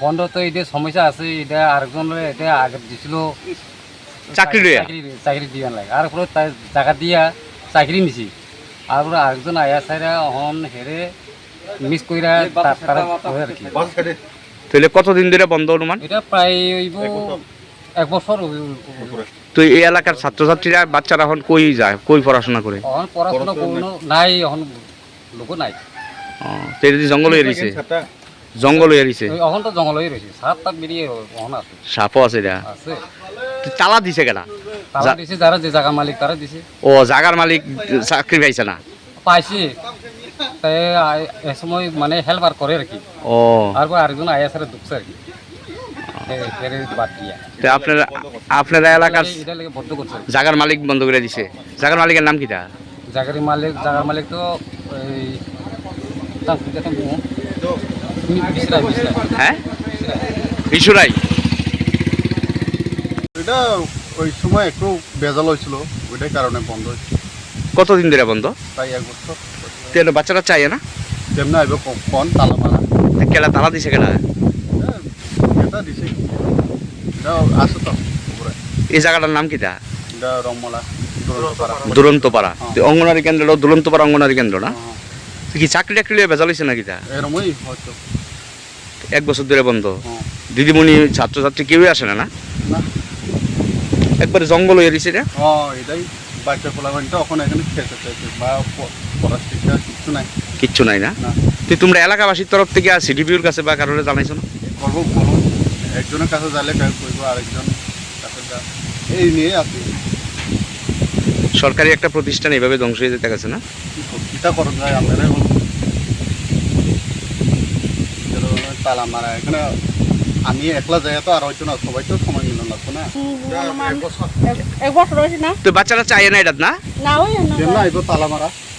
বন্ধ তো এটা সমস্যা আছে এটা আরেকজন এটা আগে দিছিল। চাকরি? চাকরি- চাকরি দিবেন লাগে আর পরে তাই টাকা দিয়া চাকরি নিছি। আর পরে আরেকজন আয়া সাইরা হন হেরে মিস কইরা তারা আর কি। তাহলে কতদিন ধরে বন্ধ অনুমান? এটা প্রায় হইব এক বছর। তো এই এলাকার ছাত্রছাত্রীরা বাচ্চারা এখন কই যায় কই পড়াশোনা করে? এখন পড়াশোনা কোনো নাই। এখন লোক নাই। ও, তো এটা দিয়ে জঙ্গল রয়েছে জঙ্গল হয়ে রয়েছে এখন তো জঙ্গল হয়ে রয়েছে সাত তাত বেরিয়ে এখন আছে। সাপও আছে এটা। আছে। তালা দিছে কেনা যা- দিছে যারা যে জায়গা মালিক তারা দিছে। ও জাগার মালিক চাকরি পাইছে না? পাইছি। এ সময় মানে হেল্পার করে আর কি। ও। তারপর আরেকজন আয়া সারে ঢুকছে আর কি। তো আপনারা আপনারা এলাকার জাগার মালিক বন্ধ করে দিছে। জাগার মালিকের নাম কিটা? জাগারি মালিক জাগার মালিক তো এই তার কি কথা বলব? বিসরাই বিসরাই হ্যাঁ? এটা ওই সময় একটু বেজাল হয়েছিল ওইটাই কারণে বন্ধ হয়েছে। কতদিন ধরে বন্ধ? প্রায় এক বছর। তেল বাচ্চারা চাই না? তেমনি আইব কন তালা মারা কেলা তালা দিছে কেলা? দিছে। এটা আছে তো এই জায়গাটার নাম এটা রমলা দুরন্তপাড়া। হ্যাঁ। অঙ্গনারী কেন্দ্র দুরন্তপাড়া অঙ্গনারী কেন্দ্র না? হ্যাঁ, কি চাকরি টাকরি ভেজাল হয়েছে নাকি তা এরমই হয়তো। এক বছর ধরে বন্ধ। দিদিমণি ছাত্রছাত্রী কেউই আসে না না? একবারে জঙ্গল হয়ে রয়েছে রে হ্যাঁ এটাই বাচ্চা পোলাপানটা ওখানে এখানে খেতে চাইছে বা কিছু নাই। কিচ্ছু নাই না? তো তোমরা এলাকাবাসীর তরফ থেকে সিডিপিওর কাছে বা কারোর জানাইছো না? করব বলো একজনের কাছে কাজ করব আরেকজন কাছে এই নিয়ে আসি সরকারি একটা প্রতিষ্ঠান এইভাবে ধ্বংস হয়ে যেতে গেছে না? করুন যায় আপনারা তালা মারা এখানে আমি একলা যাই তো আর হয়তো না সবাই তো সময় মিলন লাগতো না। অনুমান এক- এক বছর হয়েছে না। তো বাচ্চারা চাই না এটা না? না ওই না এবার তালা মারা